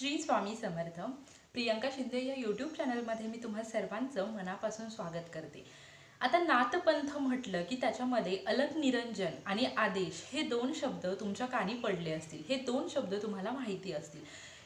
श्री स्वामी समर्थ. प्रियंका शिंदे या यूट्यूब चॅनलमध्ये मी तुम्हा सर्वांचं मनापासून स्वागत करते. आता नाथपंथ म्हटलं की त्याच्यामध्ये अलग निरंजन आणि आदेश हे दोन शब्द तुमच्या कानी पडले असतील. हे दोन शब्द तुम्हाला माहिती असतील.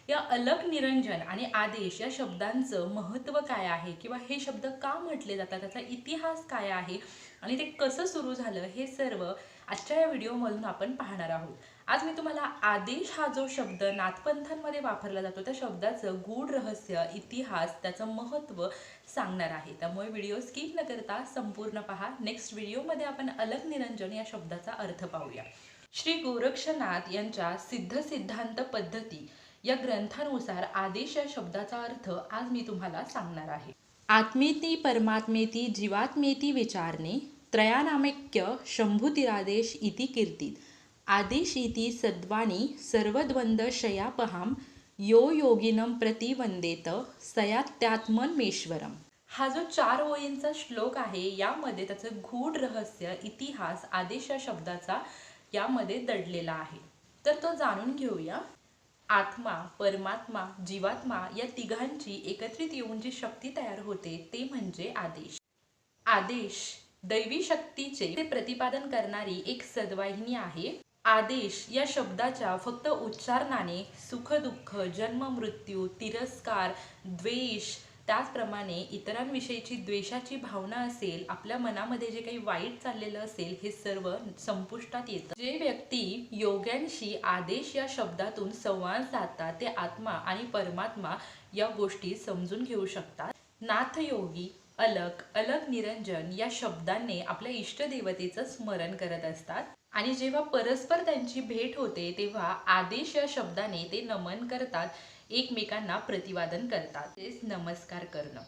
या अलग निरंजन आणि आदेश या शब्दांचं महत्त्व काय आहे? किंवा हे शब्द का म्हटले जातात? त्याचा इतिहास काय आहे? आणि ते कसं सुरू झालं? हे सर्व आजच्या या व्हिडिओमधून आपण पाहणार आहोत. आज मी तुम्हाला आदेश हा जो शब्द नाथपंथांमध्ये वापरला जातो त्या शब्दाचं गूढ रहस्य इतिहास त्याचं महत्त्व सांगणार आहे. त्यामुळे व्हिडिओ स्किप न करता संपूर्ण पहा. नेक्स्ट व्हिडिओमध्ये आपण अलग निरंजन या शब्दाचा अर्थ पाहूया. श्री गोरक्षनाथ यांच्या सिद्ध सिद्धांत पद्धती या ग्रंथानुसार आदेश या शब्दाचा अर्थ आज मी तुम्हाला सांगणार आहे. आत्मेती परमात्मेती जीवात्मेती विचारणे त्रयानामेक्य शंभुतिरादेश इति कीर्तीत। आदेश इति सद्वाणी सर्वद्वंद यो योगिनं प्रति वंदेत सयात्यात्मन्मेश्वरम हा जो चार ओळींचा श्लोक आहे यामध्ये त्याचं गूढ रहस्य इतिहास आदेश या शब्दाचा यामध्ये दडलेला आहे. तर तो जाणून घेऊया. आत्मा परमात्मा जीवात्मा या तिघांची एकत्रित येऊन जी शक्ती तयार होते ते म्हणजे आदेश. आदेश दैवी शक्तीचे ते प्रतिपादन करणारी एक सद्वाहिनी आहे. आदेश या शब्दाच्या फक्त उच्चारणाने सुख दुःख जन्म मृत्यू तिरस्कार द्वेष त्याचप्रमाणे इतरांविषयीची द्वेषाची भावना असेल आपल्या मनामध्ये जे काही वाईट चाललेलं असेल हे सर्व संपुष्टात येतं. जे व्यक्ती योग्यांशी आदेश या शब्दातून संवाद साधतात ते आत्मा आणि परमात्मा या गोष्टी समजून घेऊ शकतात. नाथयोगी अलग अलग निरंजन या शब्दांनी आपल्या इष्टदेवतेचं स्मरण करत असतात. आणि जेव्हा परस्पर त्यांची भेट होते तेव्हा आदेश या शब्दाने ते नमन करतात एकमेकांना प्रतिवादन करतात. तेच नमस्कार करणं.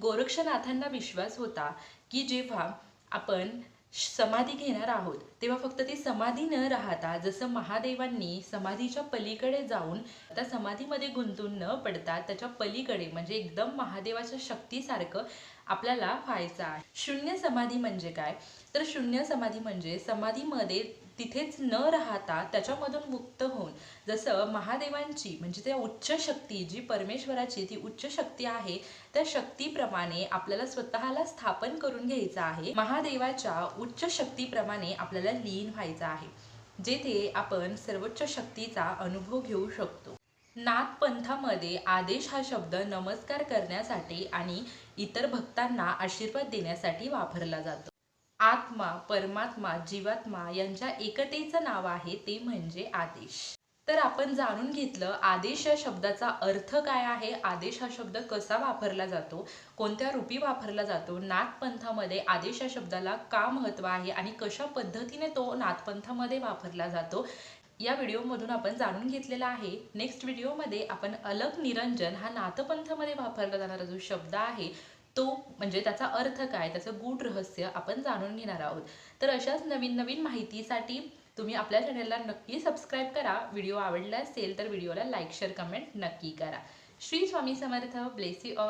गोरक्षनाथांना विश्वास होता की जेव्हा आपण समाधी घेणार आहोत. तेव्हा फक्त ती समाधी न राहता जसं महादेवांनी समाधीच्या पलीकडे जाऊन त्या समाधीमध्ये गुंतून न पडता त्याच्या पलीकडे म्हणजे एकदम महादेवाच्या शक्तीसारखं आपल्याला व्हायचं आहे. शून्य समाधी म्हणजे काय? तर शून्य समाधी म्हणजे समाधीमध्ये तिथेच न राहता त्याच्यामधून मुक्त होऊन जसं महादेवांची म्हणजे त्या उच्च शक्ती जी परमेश्वराची ती उच्च शक्ती आहे त्या शक्तीप्रमाणे आपल्याला स्वतःला स्थापन करून घ्यायचं आहे. महादेवाच्या उच्च शक्तीप्रमाणे आपल्याला लीन व्हायचं आहे जेथे आपण सर्वोच्च शक्तीचा अनुभव घेऊ शकतो. नाथपंथामध्ये आदेश हा शब्द नमस्कार करण्यासाठी आणि इतर भक्तांना आशीर्वाद देण्यासाठी वापरला जातो. आत्मा परमात्मा जीवात्मा यांच्या एकतेचं नाव आहे ते म्हणजे आदेश. तर आपण जाणून घेतलं आदेश या शब्दाचा अर्थ काय आहे? आदेश हा शब्द कसा वापरला जातो? कोणत्या रूपी वापरला जातो? नाथपंथामध्ये आदेश या शब्दाला का महत्त्व आहे आणि कशा पद्धतीने तो नाथपंथामध्ये वापरला जातो? या व्हिडिओमधून आपण जाणून घेतलेला आहे. नेक्स्ट व्हिडिओमध्ये आपण अलग निरंजन हा नाथपंथामध्ये वापरला जाणारा जो शब्द आहे तो म्हणजे त्याचा अर्थ काय त्याचं गूढ रहस्य आपण जाणून घेणार आहोत. तर अशाच नवीन नवीन माहितीसाठी तुम्ही आपल्या चॅनलला नक्की सबस्क्राईब करा. व्हिडिओ आवडला असेल तर व्हिडिओला लाईक शेअर कमेंट नक्की करा. श्री स्वामी समर्थ. Bless all